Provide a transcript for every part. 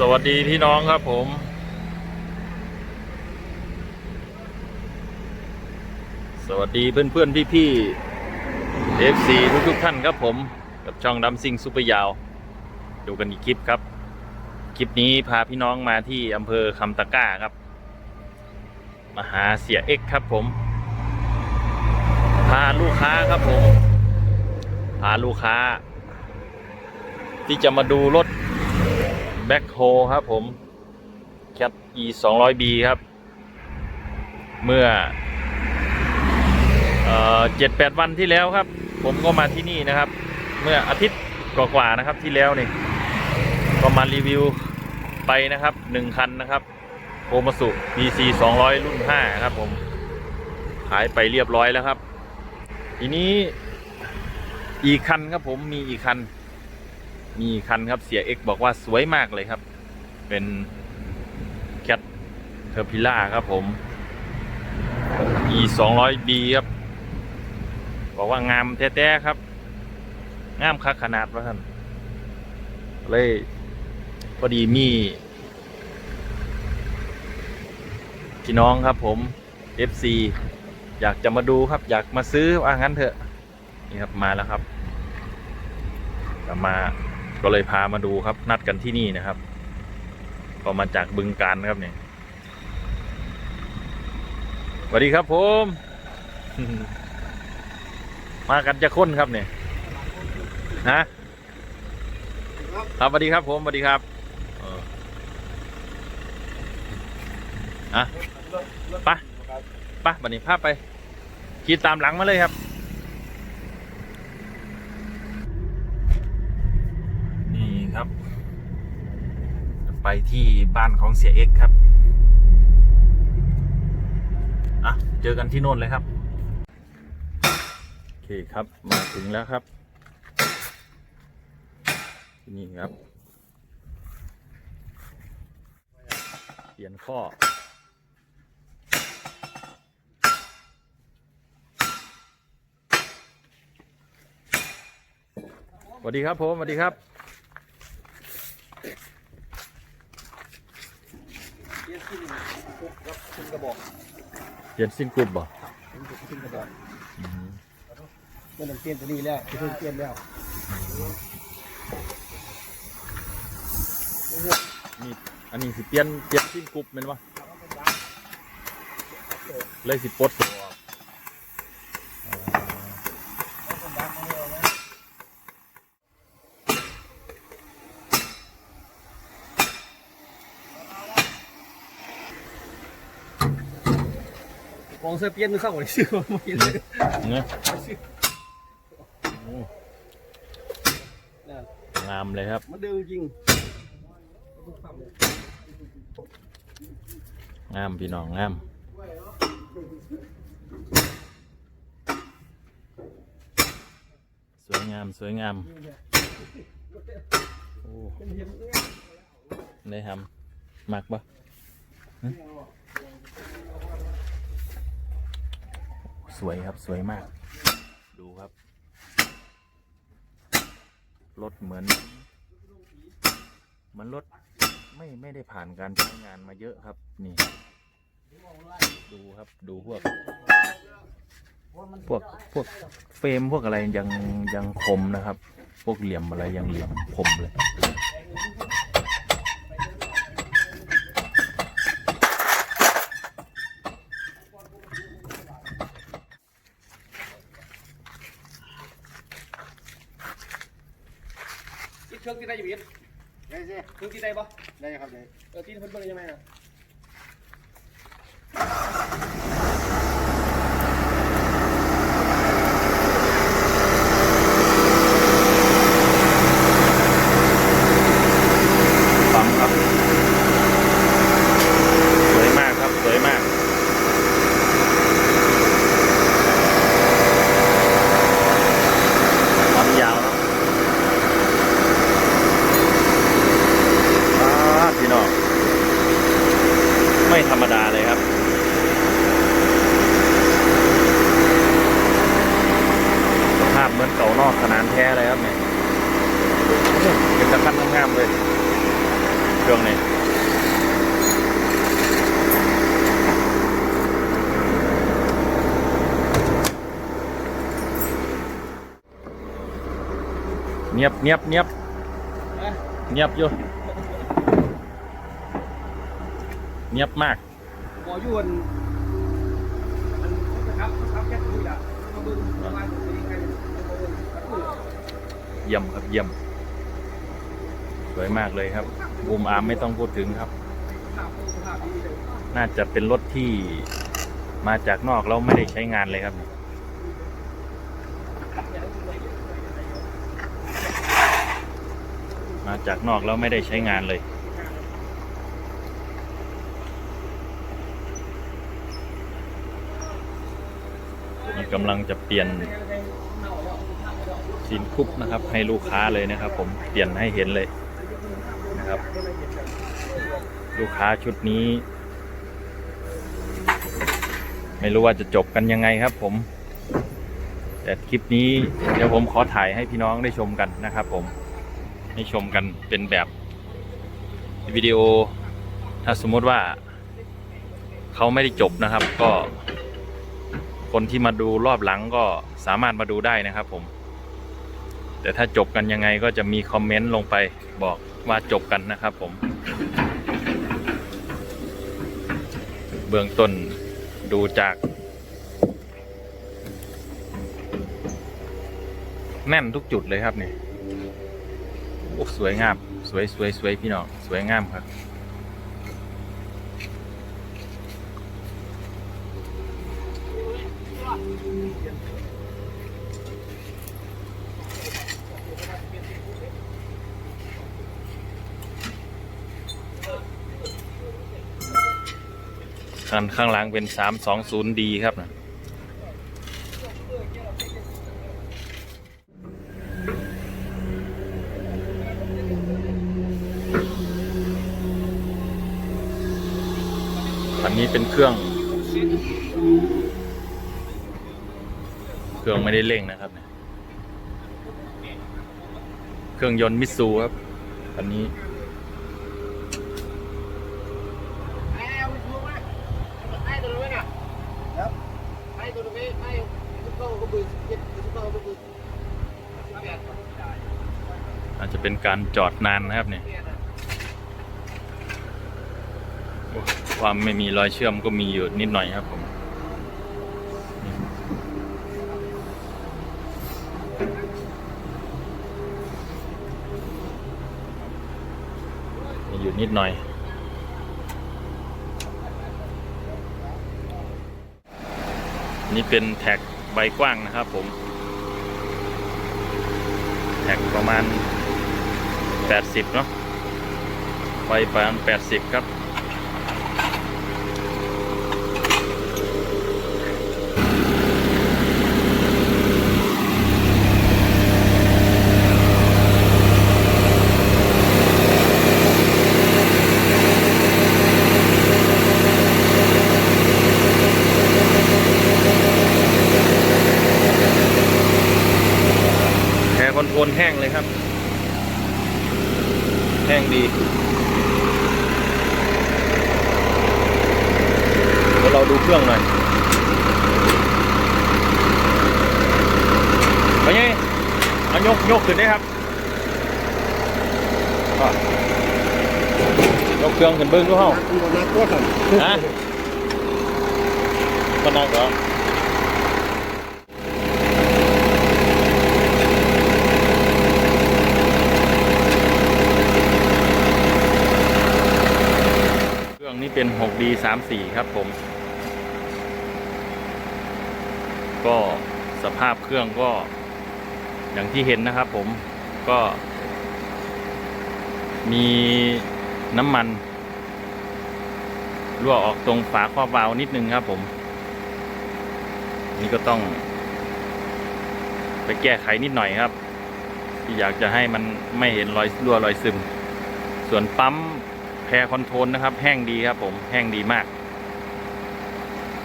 สวัสดีพี่น้องครับผม สวัสดีเพื่อนเพื่อนพี่พี่เอฟซีทุกทุกท่านครับผม กับช่องดัมซิงซุปเปอร์ยาว ดูกันอีกคลิปครับ คลิปนี้พาพี่น้องมาที่อำเภอคำตะก้าครับ มาหาเสียเอ็กครับผม พาลูกค้าครับผม พาลูกค้า ที่จะมาดูรถ แบ็คโฮครับผม Cat E 2 0 0 B ครับ เมื่อเจ็ดแปดวันที่แล้วครับ ผมก็มาที่นี่นะครับ เมื่ออาทิตย์กว่าๆนะครับที่แล้วนี่ก็มารีวิวไปนะครับหนึ่งคันนะครับโอมาสุ PC 200 รุ่น 5 ครับผมขายไปเรียบร้อยแล้วครับ ทีนี้อีกคันครับผมมีอีกคัน มีคันครับเสียเอ็กบอกว่าสวยมากเลยครับ เป็นแคทเทอร์พิล่าครับผม E 2 0 0 B ครับบอกว่างามแท้ๆครับงามคักขนาดว่าท่านเลยพอดีมีพี่น้องครับผม FC อยากจะมาดูครับ อยากมาซื้อว่างั้นเถอะ นี่ครับมาแล้วครับกลับมา ก็เลยพามาดูครับ นัดกันที่นี่นะครับ ก็มาจากบึงการครับเนี่ยสวัสดีครับผม มากันจะค้นครับเนี่ยนะครับสวัสดีครับผมสวัสดีครับอออะปไปบันนี้ภาพไปขี่ตามหลังมาเลยครับ นี่ครับ ไปที่บ้านของเสียเอ็กครับ อะ เจอกันที่โน่นเลยครับ โอเคครับ มาถึงแล้วครับที่นี่ครับ เปลี่ยนข้อสวัสดีครับผมสวัสดีครับ เลี้ยงขึ้นปุ๊บครับขึ้นกระบอก เปลี่ยนสิ้นกลุ่มบ่ขึ้นขึ้นกระบอกอืมเมื่อหนึ่งเปลี่ยนตัวนี้แล้วที่เพิ่งเปลี่ยนแล้วนี่อันนี้สิเปลี่ยนเปลี่ยนสิ้นกลุ่มเป็นวะเลยสิปลดตัวออกอ่า ของเสื้อเปลี่ยนมือเข้าหมดชื่อมันไม่เลยเนี่ยโอ้นั่นงามเลยครับ มันดื้อจริงงามพี่น้องงามสวยงามสวยงามโอ้ได้ทำมักปะฮะ สวยครับสวยมาก ดูครับ รถเหมือนเหมือนรถไม่ไม่ได้ผ่านการใช้งานมาเยอะครับนี่ ดูครับดูพวก พวกพวกเฟรมพวกอะไรยังยังคมนะครับ พวกเหลี่ยมอะไรยังเหลี่ยมคมเลย คิดเครื่องที่ได้อยู่ยิด ได้สิ เคือที่ได้ปะได้ครับได้เออที่เพิ่นเพิ่นยังไงอะ ปั๊มครับ สวยมากครับ สวยมาก ปั๊มยาวเนาะอ่าพี่น้อง ไม่ธรรมดาเลยครับ สภาพเห มือนเก่านอกขนานแท้เลยครับเนี่ยเป็นตะกันงามๆเลยเครื่องนี้เงียบเงียบเงียบเงียบอยู่เงียบมากหมอยวนมันครับครับแค่ตัวอย่างมาดูประมาณตัวยังไงมาดูครับ เยี่ยมครับเยี่ยม สวยมากเลยครับบูมอาร์มไม่ต้องพูดถึงครับ น่าจะเป็นรถที่มาจากนอกแล้วไม่ได้ใช้งานเลยครับมาจากนอกแล้วไม่ได้ใช้งานเลย นี่กำลังจะเปลี่ยน ซีนคุปนะครับ ให้ลูกค้าเลยนะครับ ผมเปลี่ยนให้เห็นเลยนะครับ ลูกค้าชุดนี้ ไม่รู้ว่าจะจบกันยังไงครับ ผม แต่คลิปนี้เดี๋ยวผมขอถ่ายให้พี่น้องได้ชมกันนะครับ ผมให้ชมกันเป็นแบบวิดีโอ ถ้าสมมติว่าเขาไม่ได้จบนะครับก็คนที่มาดูรอบหลังก็สามารถมาดูได้นะครับผม แต่ถ้าจบกันยังไงก็จะมีคอมเมนต์ลงไปบอกว่าจบกันนะครับผม เบื้องต้นดูจาก แน่นทุกจุดเลยครับเนี่ยโอ้สวยงาม สวยสวยสวยพี่น้อง สวยงามครับ คันข้างหลังเป็น 320D ครับนะคันนี้เป็นเครื่อง เครื่องไม่ได้เร่งนะครับเนี่ยเครื่องยนต์มิตซูครับคันนี้ อาจจะเป็น การจอดนานนะครับเนี่ยความไม่มีรอยเชื่อมก็มีอยู่นิดหน่อยครับผมมีอยู่นิดหน่อย นี่เป็นแท็กใบกว้างนะครับผม แท็กประมาณ 80เนาะไฟประมาณ80 ครับแอร์คอนโทรลแห้งเลยครับ แห้งดี เดี๋ยวเราดูเครื่องหน่อยไปไงเอายกยกขึ้นได้ครับก็ยกเครื่องขึ้นเบิ้งดูเฮ้านักตัวสั่นฮะก็นั่งเหรอเครื่องนี้เป็น 6D 34 ครับผม ก็สภาพเครื่องก็ อย่างที่เห็นนะครับผมก็ มีน้ำมัน รั่วออกตรงฝาครอบวาล์วนิดนึงครับผม นี่ก็ต้อง ไปแก้ไขนิดหน่อยครับ ที่อยากจะให้มันไม่เห็นรอยรั่วรอยซึม ส่วนปั๊ม แพรคอนโทรลนะครับ แห้งดีครับผมแห้งดีมาก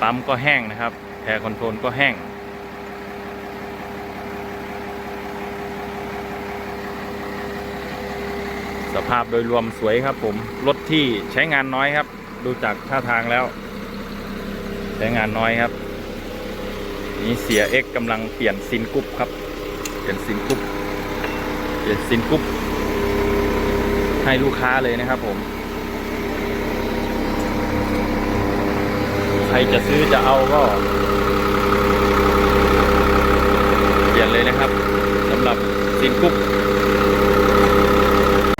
ปั๊มก็แห้งนะครับ แพรคอนโทรลก็แห้ง สภาพโดยรวมสวยครับผม รถที่ใช้งานน้อยครับ ดูจากท่าทางแล้ว ใช้งานน้อยครับ นี่เสียเอ็กกำลังเปลี่ยนซินกรุ๊ปครับ เปลี่ยนซินกรุ๊ปเปลี่ยนซินกรุ๊ปให้ลูกค้าเลยนะครับผม ใครจะซื้อจะเอาก็เปลี่ยนเลยนะครับสำหรับซินกรุ๊ป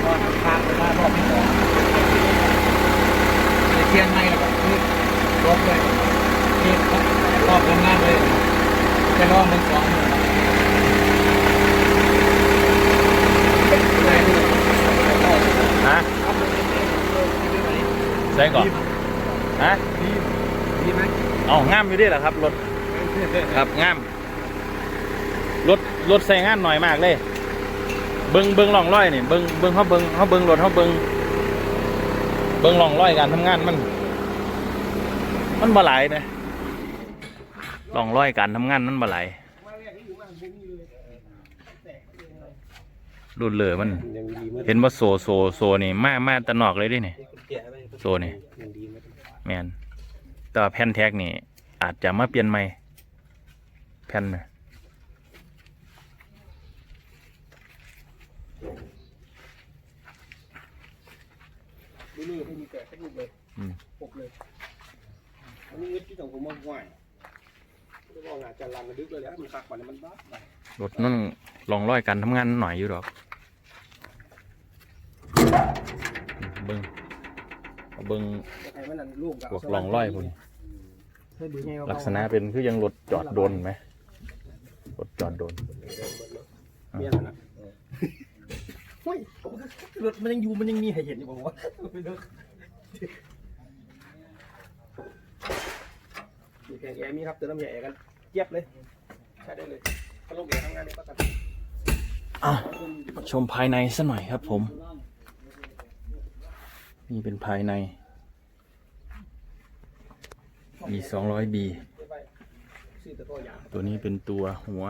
ก็ทางไปได้รอบที่สองเทียนในแล้วก็คือรถเลยที่รอบทำงานเลยจะรอบมันสองหมื่น ฮะใส่ก่อนฮะ ดีไหม เอยู่ดิแหละครับรถครับงามรถรถใส่งานหน่อยมากเลย เบิงเบิงล่องร้อยนี่เบิงเบิงเขาเบิงเขาเบิงรถเขาเบิงเบิงล่องร้อยการทำงานมัน มันบ่ไหลายไหล่องร้อยการทำงานมันบ่ไหลายรุ่นเลือมัน เห็นว่าโซโซโซนี่มามาแตะนอกเลยดินี่แก่ไหมโซนี่ยังดีมั้ยแมนแต่แผ่นแท็กนี่ อาจจะมาเปลี่ยนใหม่ แผ่นน่ะดูนี่ไม่มีแก่สักลูกเลยอืมปกเลยอันนี้เงินที่ต้องผมมาไหวไม่บอกงานจะรันระดึกเลยแล้วมันคักกว่านี้มันบ้าไปรถนั่นลองร้อยกันทำงานหน่อยอยู่ดอกเบิ้งเอาเบิ้งจะให้มันนั่นลูกกับพวกลองร้อยพวกนี้ให้ดูไง ลักษณะเป็นคือยังรถจอดโดนไหมรถจอดโดนเมียนะเฮ้ยรถมันยังอยู่มันยังมีให้เห็นอยู่บอกว่าไม่เลิกมีแผงแอร์มีครับเติมน้ำยาแอร์กันเจี๊ยบเลยใช้ได้เลยถ้าลงแอร์ทำงานเนี่ยก็ตัดอะมาชมภายในซะหน่อยครับผม นี่เป็นภายใน e สองร้อย b ซื้อแต่ตัวอย่างตัวนี้เป็นตัวหัว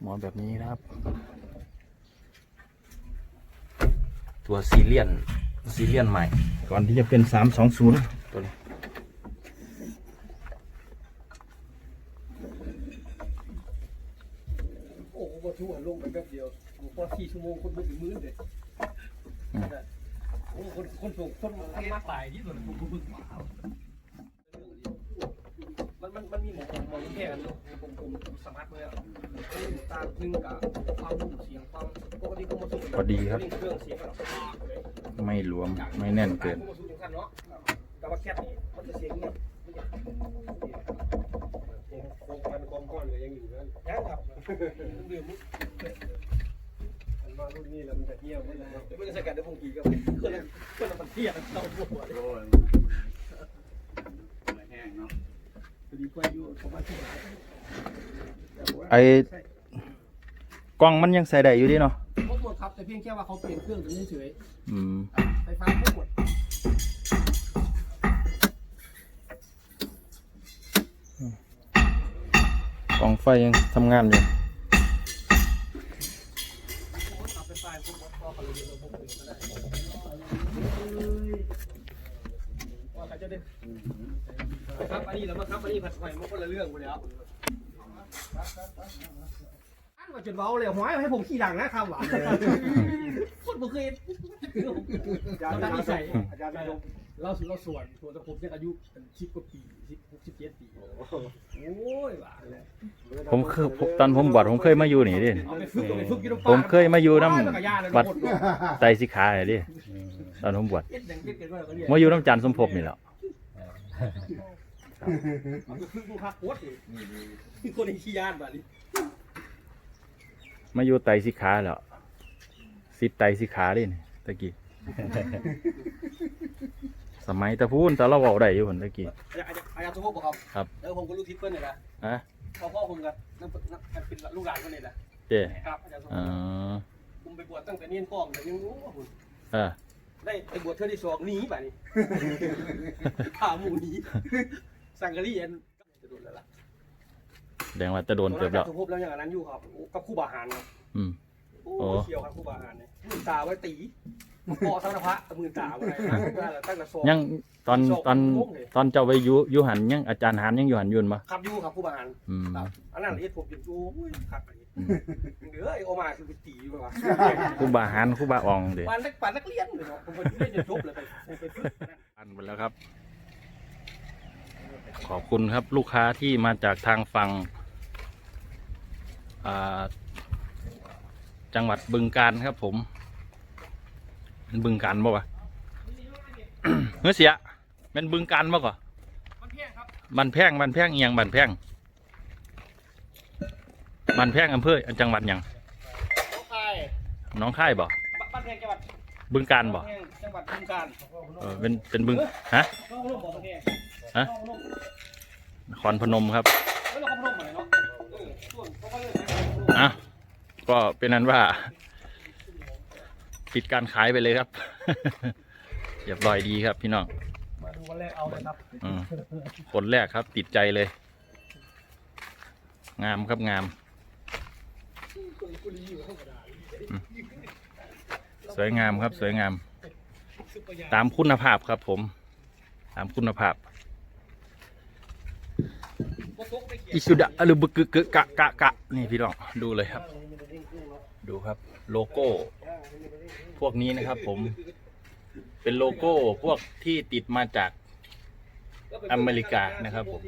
หมอแบบนี้นะครับ ตัวซีเรียนซีเรียนใหม่ ก่อนที่จะเป็น320ตัวนี้โอ้โหพอชั่วลงไปแป๊บเดียวพอสี่ชั่วโมงคนไม่ถึงมื้อเลยโอ้คนคนส่งคนคนมาตายที่สุดผมบึ้งมันมันมันมีหมอมองแค่กันผม ผมผมสมาร์ทเลยอะตาหนึ่งกับความรุ่งเสียงความปกติผมมาสูพอดีครับ เครื่องเสียงกันไม่หลวมไม่แน่นเกินผมมาสูจังสั้นเนาะแต่ว่าแคบนี่มันจะเสียงเงียบโครงการกองก้อนก็ยังอยู่นั่นยังครับดื่มมันมารุ่นนี้แล้วมันจะเงียบไม่ได้เดี๋ยวมันจะสกัดได้พงกีก็คนละคนละมันเทียบเราปวด ดีกว่าอยู่ผมว่าที่ ไอ้กล้องมันยังใส่ได้อยู่ดิเนาะครบหมดครับแต่เพียงแค่ว่าเขาเปลี่ยนเครื่องตรงนี้เฉยอืมไฟฟ้าครบหมดกล้องไฟยังทำงานอยู่ขับไฟฟ้าครบหมดก็เขาเลยระบบอื่นก็ได้ว่าเขาจะได้ครับอันนี้แล้วมาครับอันนี้ผัดไฟมันคนละเรื่องหมดแล้ว อันว่าจนเบาเลยหัวให้ผมขี่หลังนะครับหวานคนบ่เคยเราตั้งนิสัยอาจารย์ลงเราสุเราส่วนส่วนแต่ผมเนี่ยอายุเป็นสิบกว่าปีสิบหกสิบเจ็ดปีโอ้ยหวานเลยผมเคยผมตอนผมบวชผมเคยมาอยู่นี่ดิเอาไปฝึกเอาไปฝึกอยู่ตรงผมเคยมาอยู่น้โมันก็ยากเลยำวัดหมด้วยไตรสิขาเลยดิตอนผมบวชเอ็ดอย่างเอ็ดกันด้วยก็เรียกมาอยู่น้ำจันทร์สมภพนี่แหละ เอาไปฝึกดูคักโคตรเลยมีคนในขี้ยานแบบนี้มาอยู่ไตรสิขาแล้วสิบไตรสิขาดินี่ตะกี้ สมัยตะพูนตะเราเบาได้อยู่คนตะกี้อาจารย์อาจารย์สมภพบอกครับ ครับ แล้วผมก็ลูกทิพย์เปิ้ลนี่แหละฮะพ่อพ่อผมกับนั่นนั่นเป็นลูกหลานคนนี้แหละเจ้ครับอาจารย์สมภอ๋อพผมไปบวชตั้งแต่เนียนป้อมแต่ยังรู้ว่าผมเออได้ไปบวชเท่าที่สองหนีไปนี่ขาหมูหนี สังกะรีเอ็นจะโดนแล้วล่ะแดงว่าจะโดนเกือบแล้วสมภพแล้วอย่างนั้นอยู่ครับกับคู่บาหารครับอืม โอ้เขียวครับผู้บาหารเนี่ยมือตาไว้ตีมาพอสังพระมือตาไว้ตั้งแต่ตั้งแต่โซ่ยังตอนตอนตอนเจ้าไปอยุยุหันยังอาจารย์หันยังอยู่หันอยืนปะขับยูครับผู้บาหารอืม ครับอันนั้นเฮ็ดผมจนโอ้ยขับไปเหลือไอ้โอมาคือไปตีอยู่ว่ะครูบาหันครูบาอองเด้ปานนักปานนักเรียนเลยเนาะผมไปเรียนจนจบเลยไปไปฝึกนั่น อันหมดแล้วครับ ขอบคุณครับลูกค้าที่มาจากทางฝั่งอ่าจังหวัดบึงการครับผมเป็นบึงการบ่วะเฮ้ยเสียเป็นบึงการบ่ก่อมันเพี้ยครับบันแพงบันแพงเอียงบันแพงบันแพงอำเภอจังหวัดหยังน้องคายหน้องค่ายบ่บ้านแพงจังหวัดบึงการบ่แพงจังหวัดบึงกาฬเออเป็นเป็นบึงฮะน้องพนมบอกแพงฮะ น้องพนมนครพนมครับเฮ้ยเราพนมเหมือนเนาะเออส่วนเขาก็เลยอะก็เป็นนั้นว่า ปิดการขายไปเลยครับเรียบร้อยดีครับพี่น้องมาดูวันแรกเอาเลยครับอืมคนแรกครับติดใจเลย งามครับงาม สวยงามครับสวยงาม ตามคุณภาพครับผม ตามคุณภาพ อิสุดะอลุบึกกึกกะกะกะนี่พี่น้องดูเลยครับ ดูครับโลโก้ พวกนี้นะครับ ผม เป็นโลโก้พวกที่ติดมาจากอเมริกานะครับผม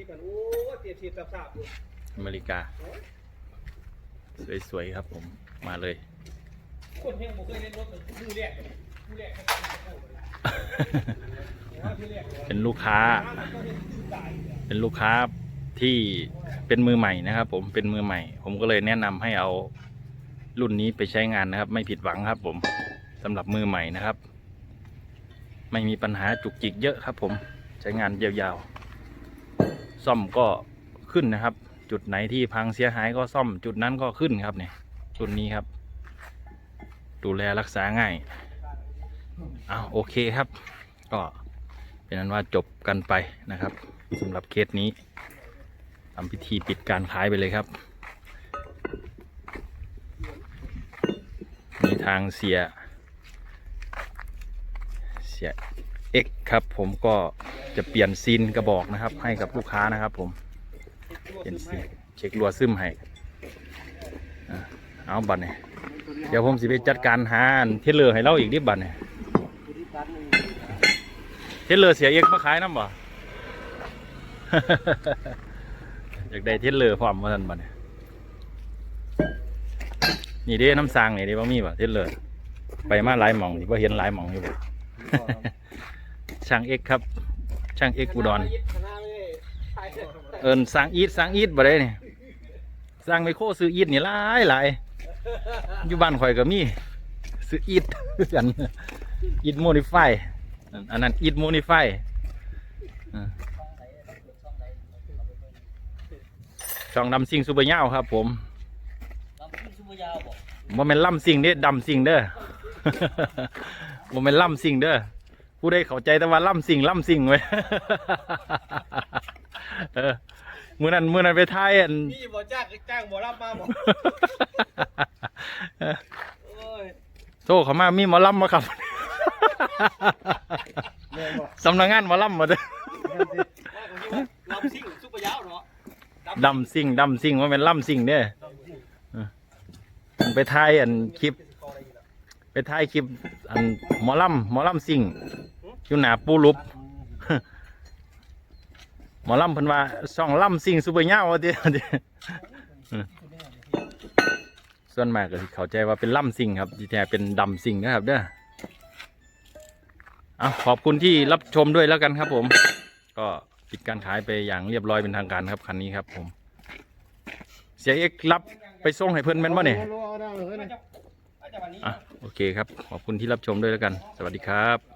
อเมริกา สวยๆครับผมมาเลยเป็นลูกค้า เป็นลูกค้า ที่เป็นมือใหม่นะครับ ผมเป็นมือใหม่ ผมก็เลยแนะนำให้เอารุ่นนี้ไปใช้งานนะครับ ไม่ผิดหวังครับ ผมสำหรับมือใหม่นะครับ ไม่มีปัญหาจุกจิกเยอะครับ ผมใช้งานยาวๆ ซ่อมก็ขึ้นนะครับ จุดไหนที่พังเสียหายก็ซ่อมจุดนั้นก็ขึ้นครับเนี่ยรุ่นนี้ครับ ดูแลรักษาง่ายอ้าวโอเคครับ ก็เป็นนั้นว่าจบกันไปนะครับสำหรับเคสนี้ ทำพิธีปิดการขายไปเลยครับมีทางเสีย เสียเอ็กครับ ผมก็จะเปลี่ยนซีนกระบอกนะครับ ให้กับลูกค้านะครับ ผมเปลี่ยนซีนเช็ครัวซึมให้เอาบัตรเนี่ยเดี๋ยวผมสิไปจัดการหานเทเลอร์ให้เราอีกนิดบัตรเนี่ยเทเลอร์เสียเอกมาขายน้ำบ่ อยากได้เทเลอร์พร้อมมาทันบ่เนี่ยนี่เด้น้ำซางนี่เด้บ่มีบ่เทเลอร์ไปมาหลายหม่องนี่บ่เห็นหลายหม่องอยู่บ่ช่างเอกครับ ช่างเอกอุดรเอินสร้างอีทสร้างอีทบ่ได้นี่สร้างไมโครซื้ออีทนี่หลายหลายอยู่บ้านข่อยก็มีซื้ออีทกันอีทโมดิฟายอันนั้นอีทโมดิฟาย ช่องดำซิงซูเปอร์เงาครับ ผมบ่แม่นล่ำซิงเด้ดำซิงเด้อ บ่แม่นล่ำซิงเด้อผู้ใดเข้าใจแต่ว่าล่ำซิงล่ำซิงไว้ เออมื้อนั้นมื้อนั้นไปถ่ายอันนี่บ่จ้างจ้างบ่รับมาบ่โอ้ยโทรเขามามีหมอลำมาครับแม่นบ่สำนักงานหมอลำมาเด้อลำซิ่งซุปเปอร์ยาวเนาะ ดำซิ่งดำซิ่งว่าเป็นล่ำซิ่งเด้อเออไปถ่ายอันคลิป ไปถ่ายคลิป อันหมอลำหมอลำซิ่งอยู่หนาปูลุบหมอลำเพิ่นว่าช่องล่ำซิ่งซูเปอร์เงาว่าติเออส่วนมากก็เข้าใจว่าเป็นล่ำซิ่งครับที่แท้เป็นดำซิ่งนะครับเด้อเอาขอบคุณที่รับชมด้วยแล้วกันครับผม ก็ ปิดการขายไปอย่างเรียบร้อยเป็นทางการครับคันนี้ครับผมเสียเอกรับไปส่งให้เพื่อนแม่นบ่เนี่ยอะโอเคครับ ขอบคุณที่รับชมด้วยแล้วกัน สวัสดีครับ